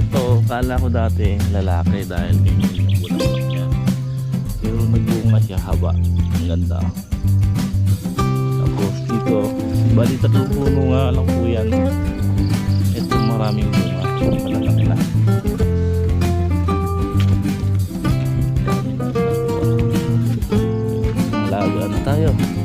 Ito, kala ko dati lalaki dahil ganyan yung bulaklak niya. Pero nagbunga siya haba. Ang ganda. Tapos dito, bali tatlong puno nga lang po yan. Ito maraming bunga. Malalaki na. Malaga na tayo.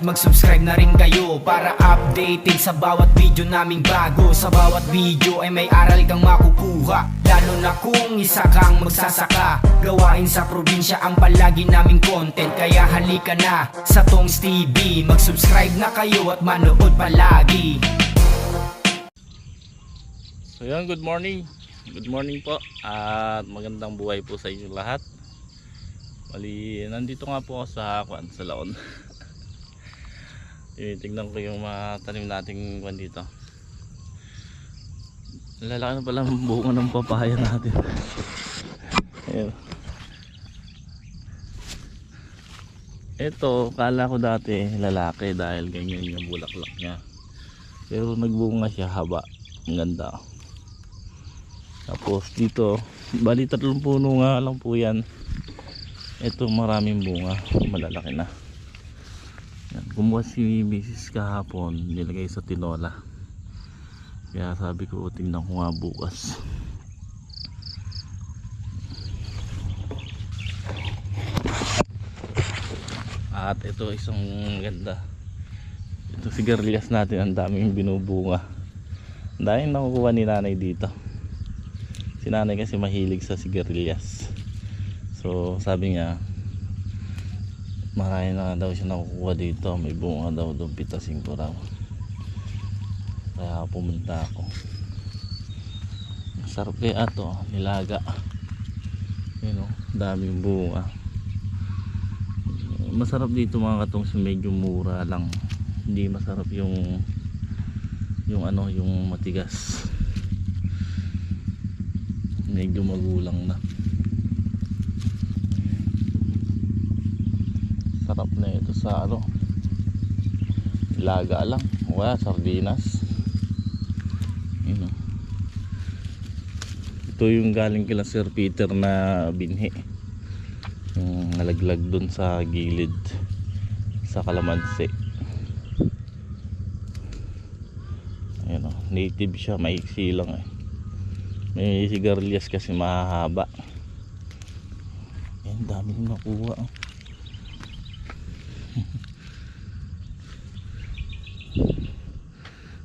At mag-subscribe na rin kayo Para updated sa bawat video naming bago Sa bawat video ay may aral kang makukuha Lalo na kung isa kang magsasaka Gawain sa probinsya ang palagi naming content Kaya halika na sa Tongs TV Mag-subscribe na kayo at manood palagi So yan, good morning. Good morning po. At magandang buhay po sa inyo lahat. Mali, nandito nga po ako sa kwan, sa laon. Tinitingnan ko yung mga tanim nating kwan dito. Lalaki na pala ang bunga ng papaya natin. Ayan. Ito, kala ko dati lalaki dahil ganyan yung bulaklak niya. Pero nagbunga siya haba. Ang ganda. Tapos dito, bali tatlong puno nga lang po yan. Ito maraming bunga, malalaki na. Kumuha si Mrs. kahapon, nilagay sa tinola. Kaya sabi ko, tingnan ko nga bukas. At ito isang ganda. Ito sigarilyas natin, ang daming binubunga. Dahil nakukuha ni nanay dito si nanay kasi mahilig sa sigarilyas so sabi niya marami na daw siya nakukuha dito. May bunga daw doon pitasin ko raw. Kaya pumunta ako. Sarap kaya to nilaga. Yun o daming bunga. Masarap dito mga katong medyo mura lang. Hindi masarap yung yung ano yung matigas. Medyo magulang na sarap na ito sa ano laga lang wala sardinas yun o. ito yung galing kila Sir Peter na binhi yung nalaglag dun sa gilid sa kalamansi Ayan o, native siya, maiksi lang eh. May sigarilyas kasi mahahaba. Ayan, dami nakuha. oh.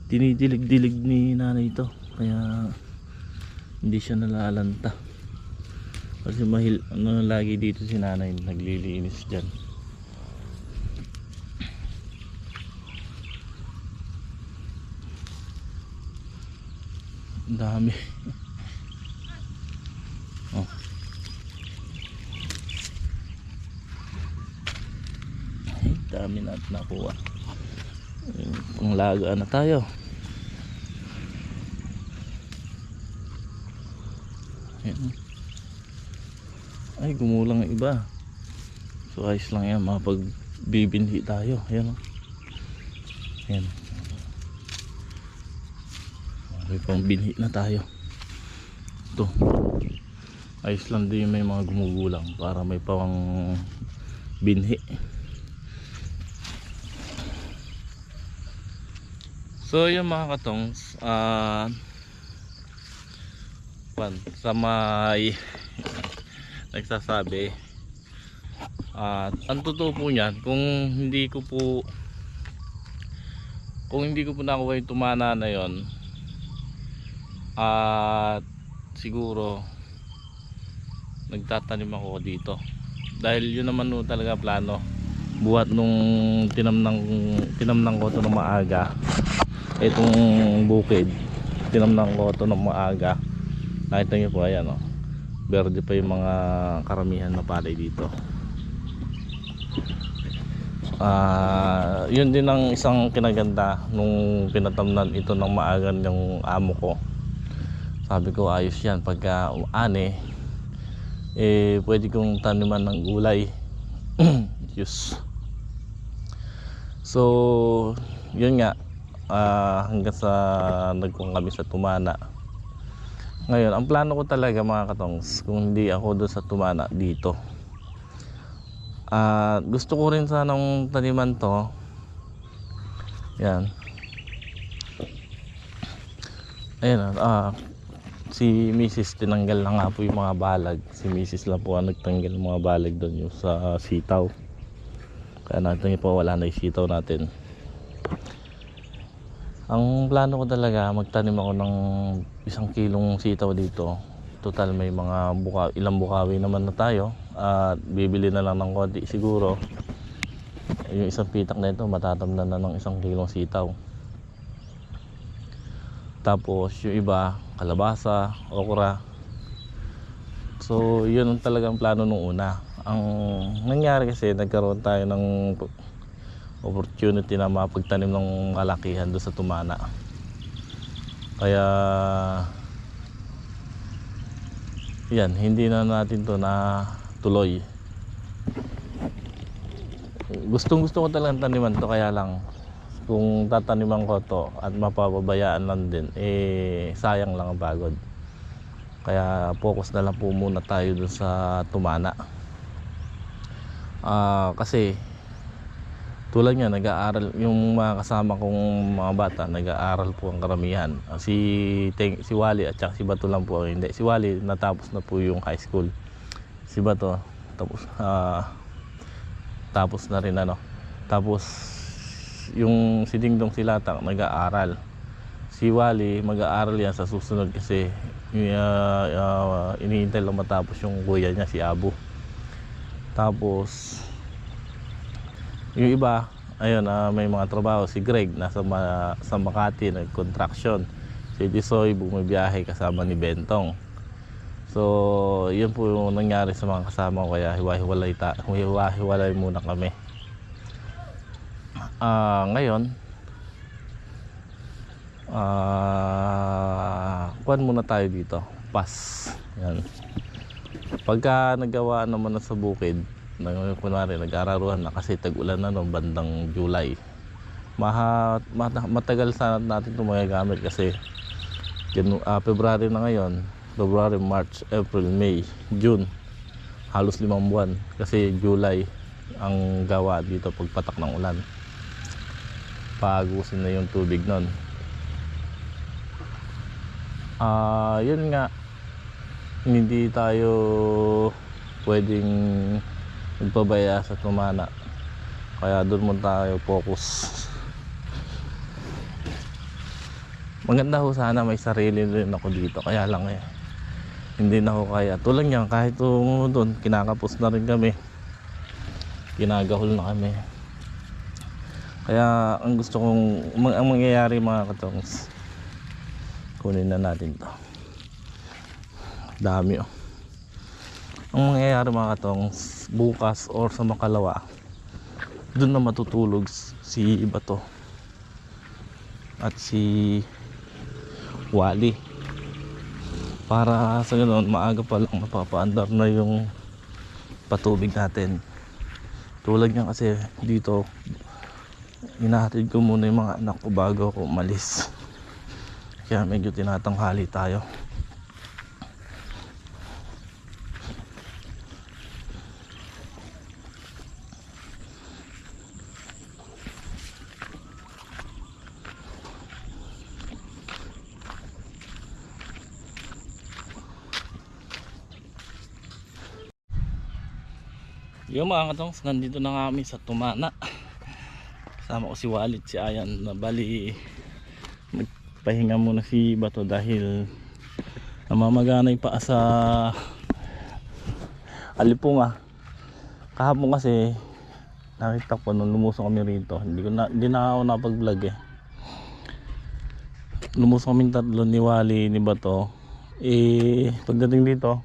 Dinidilig-dilig ni nanay ito. Kaya hindi siya nalalanta. Kasi mahil, ano lagi dito si nanay naglilinis dyan. Ang dami. oh. Ay, dami na nakuha. Ayun, Panglaga na tayo. Ayan. Ay, gumulang ang iba. So, ayos lang yan. Mapagbibinhi tayo. Ayan. oh. Ayan. May pang binhi na tayo. Ito. Ayos lang din may mga gumugulang para may pang binhi. So yung mga katongs pan sa may nagsasabi at ang totoo po niyan kung hindi ko po kung hindi ko po nakuha yung tumana na yon at siguro nagtatanim ako dito. Dahil yun naman no talaga plano. Buhat nung tinamnang tinamnang ko to ng maaga itong bukid tinamnang ko to ng maaga nakita niyo po ayan oh verde pa yung mga karamihan na palay dito Ah, yun din ang isang kinaganda nung pinatamnan ito ng maaga ng amo ko. Sabi ko ayos yan pagka ane eh pwede kong taniman ng gulay. Yes. So, yun nga ah, hanggang sa nagkuhan kami sa Tumana. Ngayon, ang plano ko talaga mga katongs, kung hindi ako doon sa Tumana dito. Ah, gusto ko rin sanang taniman to. Yan. Ayan ah, si Mrs. tinanggal na nga po yung mga balag. Si Mrs. lang po ang nagtanggal ng mga balag doon yung sa sitaw. Kaya natin po wala na yung sitaw natin. Ang plano ko talaga magtanim ako ng isang kilong sitaw dito. Total may mga buka, ilang bukawi naman na tayo at bibili na lang ng konti siguro. Yung isang pitak na ito matatamnan na ng isang kilong sitaw. Tapos yung iba kalabasa, okra. So yun ang talagang plano nung una. Ang nangyari kasi nagkaroon tayo ng opportunity na mapagtanim ng malakihan doon sa Tumana. Kaya yan, hindi na natin to na tuloy. Gustong gusto ko talagang taniman to kaya lang kung tataniman ko to at mapapabayaan lang din eh sayang lang ang pagod. Kaya focus na lang po muna tayo dun sa Tumana. Ah, kasi tulad niya nag-aaral yung mga kasama kong mga bata nag-aaral po ang karamihan. Ah, si Teng, si Wally at si Bato lang po. Hindi si Wally natapos na po yung high school. Si Bato tapos ah, tapos na rin ano. Tapos yung si Dingdong Silatang nag-aaral. Si Wally mag-aaral yan sa susunod kasi uh, uh, iniintay lang matapos yung kuya niya si Abu. Tapos yung iba, ayun, ah, may mga trabaho. Si Greg, nasa ma- sa Makati, nag-contraction. Si Disoy, bumibiyahe kasama ni Bentong. So, yun po yung nangyari sa mga kasama ko. Kaya hiwa-hiwalay, ta- hiwa-hiwalay muna kami. Ah, ngayon, ah, kuhan muna tayo dito. Pass. Yan. Pagka nagawa naman na sa bukid, nang kunwari nag-araruhan na kasi tag-ulan na no bandang July. Maha, mata- matagal sana natin ito magagamit kasi Janu- ah, February na ngayon, February, March, April, May, June. Halos limang buwan kasi July ang gawa dito pagpatak ng ulan. Pagusin na yung tubig nun. Ah, yun nga hindi tayo pwedeng magpabaya sa tumana kaya doon mo tayo focus. Maganda ho sana may sarili rin ako dito. Kaya lang eh hindi na ako kaya. Tulad niyan kahit doon kinakapos na rin kami. Ginagahol na kami. Kaya ang gusto kong ang mangyayari mga katongs kunin na natin to. Dami oh ang mangyayari mga katong bukas or sa makalawa doon na matutulog si Bato at si Wally. Para sa ganoon maaga pa lang mapapaandar na yung patubig natin. Tulad niya kasi dito inahatid ko muna yung mga anak ko bago ako umalis. Kaya medyo tinatanghali tayo Yung mga katongs, nandito na kami sa Tumana. Kasama ko si Walid, si Ayan, na bali nagpahinga muna si Bato dahil namamagana yung paa sa Alipunga. Kahapon kasi nakita ko nung lumusong kami rito hindi ko na hindi na ako napag vlog eh lumusong kami tatlo ni Wally ni Bato eh pagdating dito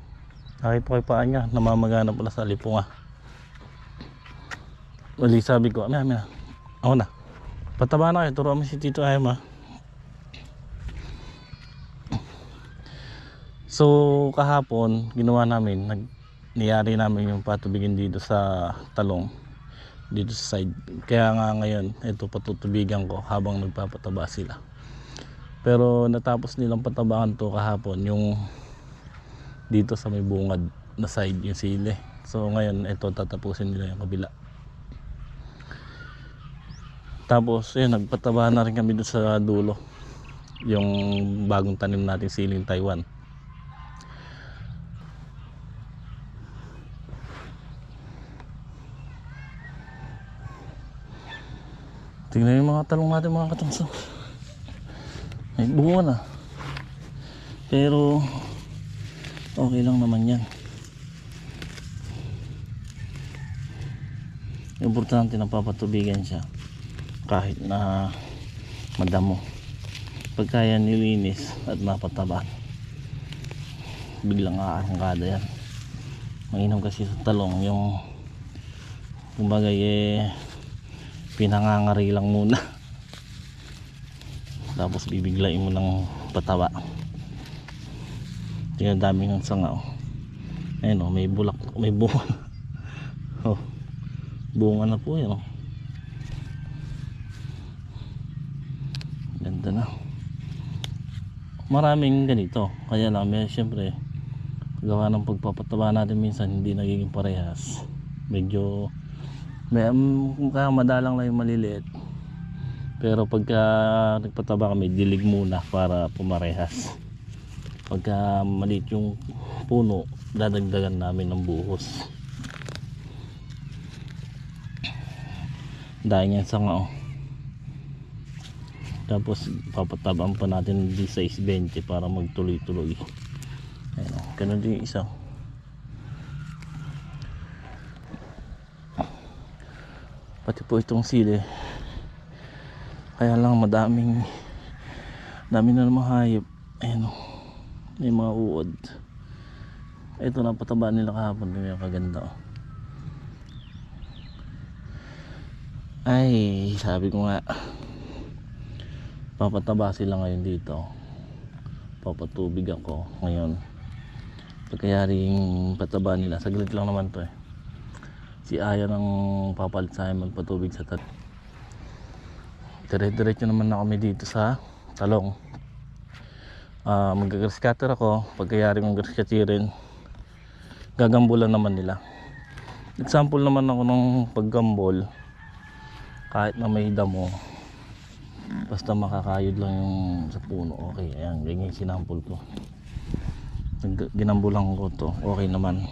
nakita ko yung paa niya namamagana pala sa lipunga Wali sabi ko amya amya ako na. Pataba na kayo turuan mo si Tito Ayma so kahapon ginawa namin nag niyari namin yung patubigin dito sa talong dito sa side. Kaya nga ngayon ito patutubigan ko habang nagpapataba sila. Pero natapos nilang patabakan to kahapon yung dito sa may bungad na side yung sili. So ngayon ito tatapusin nila yung kabila tapos yun nagpataba na rin kami doon sa dulo yung bagong tanim natin siling Taiwan Tingnan yung mga talong natin mga katungso. May bunga na. Pero okay lang naman yan. Importante na papatubigan siya kahit na madamo. Pagka yan nilinis at napataba biglang aarangkada yan. Mainam kasi sa talong yung kumbaga eh pinangangari lang muna tapos bibiglayin mo ng pataba dami ng sanga oh. ayun oh, may bulak may bunga oh, bunga na po yan oh. Ganda na. Maraming ganito. Kaya lang may syempre gawa ng pagpapataba natin minsan hindi nagiging parehas. Medyo may um, madalang lang yung maliliit. Pero pagka nagpataba kami dilig muna para pumarehas. Pagka maliit yung puno dadagdagan namin ng buhos. Dahil yan sanga oh. Tapos papatabaan pa natin di size 20 para magtuloy tuloy ayun oh. ganun din isa. Pati po itong sili. Kaya lang madaming dami na namang hayop. Ayun o may mga uod. Ito na pataba nila kahapon. Yung kaganda oh. ay sabi ko nga papataba sila ngayon dito. Papatubig ako ngayon. Pagkayaring pataba nila saglit lang naman to eh. Si Aya nang papalit sa magpatubig sa tat dire-diretso naman na kami dito sa talong. Uh, mag-grass cutter ako. Pagkayari mong grass cutterin gagambulan naman nila. Example naman ako ng paggambol. Kahit na may damo basta makakayod lang yung sa puno okay. Ayan ganyan sinampol ko. Ginambulan ko to okay naman.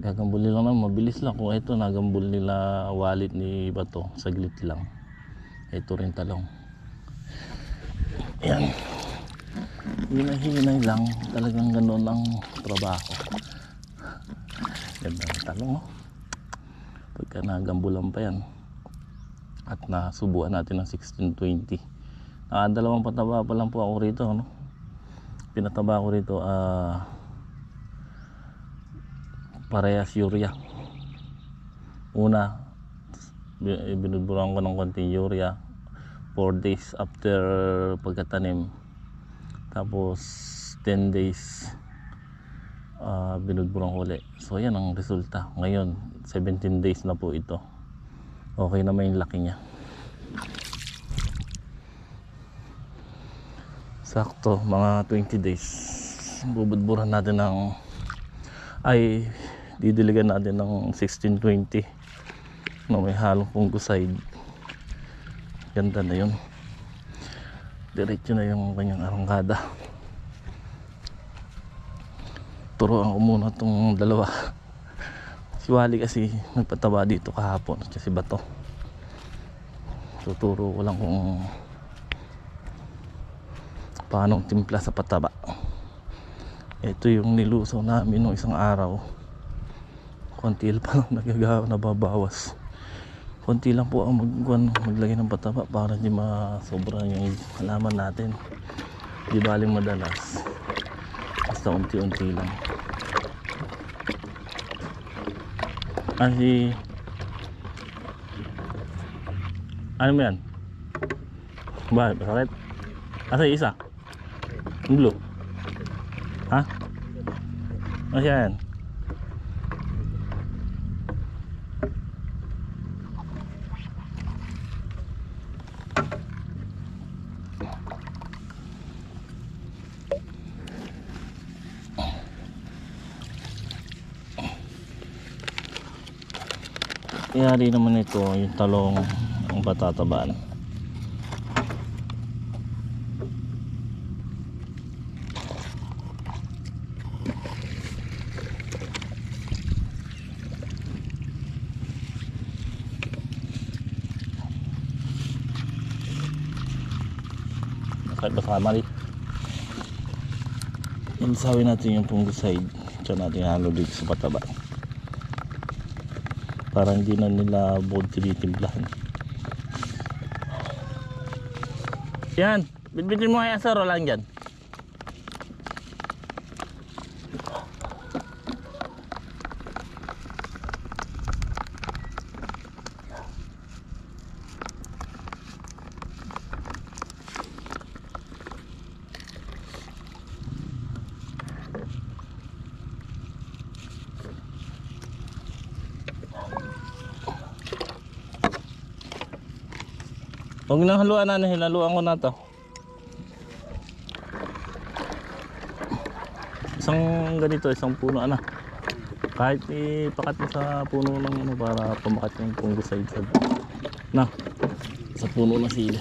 Gagambol nila naman mabilis lang. Kung ito nagambol nila wallet ni Bato saglit lang. Ito rin talong. Yan hinay-hinay lang. Talagang ganoon ang trabaho. Ganda ng talong oh. pagka nagambulan pa yan at nasubuan natin ng 1620 ah, dalawang pataba pa lang po ako rito ano? pinataba ko rito ah parehas urea. Una bi- binudburan ko ng konting urea 4 days after pagkatanim. Tapos 10 days uh, binudburan ko ulit. So yan ang resulta. Ngayon 17 days na po ito okay naman yung laki niya. Sakto mga 20 days. Bubudburan natin ng ay didiligan natin ng 1620 na may halong fungicide. Ganda na yun. Diretso na yung kanyang arangkada. Turuan ko muna itong dalawa si Wally kasi nagpataba dito kahapon kasi bato. Tuturo ko lang kung paano timpla sa pataba. Ito yung nilusaw namin nung isang araw. Konti pa lang nagagawa nababawas. Konti lang po ang mag, maglagay ng pataba para di masobra yung halaman natin. Di baling madalas. Basta unti-unti lang kasi ano mo yan? Bakit? Masakit? Asa yung isa? Yung blue? Ha? Ano siya yan? Yari naman ito yung talong ang patatabaan. Baka mali. Magsawin natin yung fungicide. Tsaka natin halo dito sa pataba para hindi na nila bold tinitimplahan. Yan. Bitbitin mo kaya sir. O lang dyan Huwag nang haluan na, hilaluan ko na to. Isang ganito, isang puno ana. Kahit ipakat mo sa puno ng ano para pumakat yung fungicide sa na sa puno ng sili.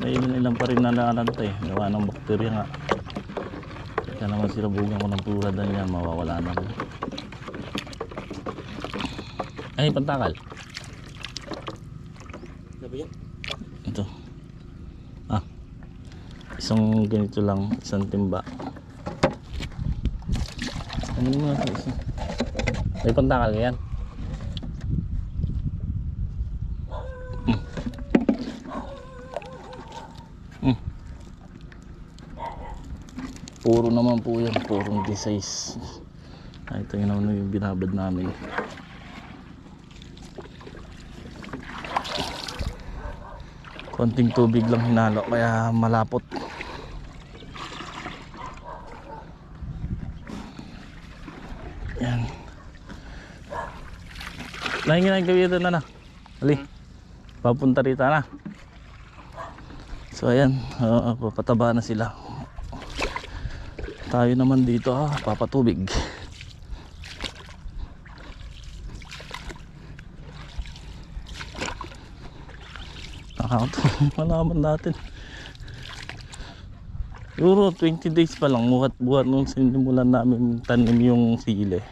May ilan pa rin nalalanta eh. Gawa ng bakterya nga. Kaya naman sila bugang ko ng pura dan yan, mawawala na rin. Ay, pantakal. Ito. Ah. Isang ganito lang, isang timba. Ano mo na isa? May pantakal yan. Mm. Mm. Puro naman po yan, purong D-size. Ah, ito yun naman yung binabad namin. konting tubig lang hinalo kaya malapot nahingi na yung dito na na ali papunta rito na so ayan. Uh, papataba na sila. Tayo naman dito ah, papatubig. Nakakauto malaman natin. Siguro 20 days pa lang buhat buhat nung sinimulan namin tanim yung sili.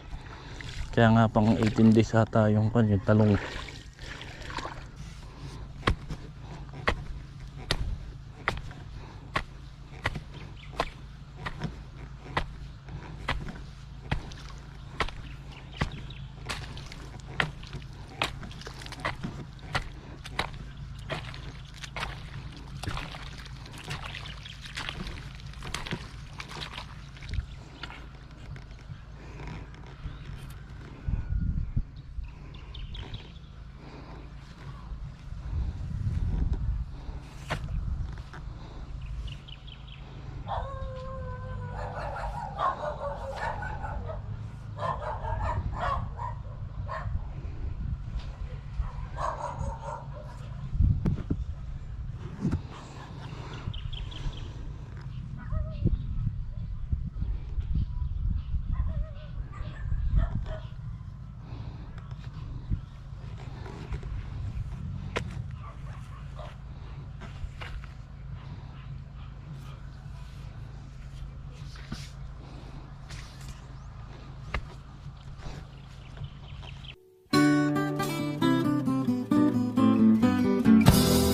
Kaya nga pang 18 days ata yung, yung talong.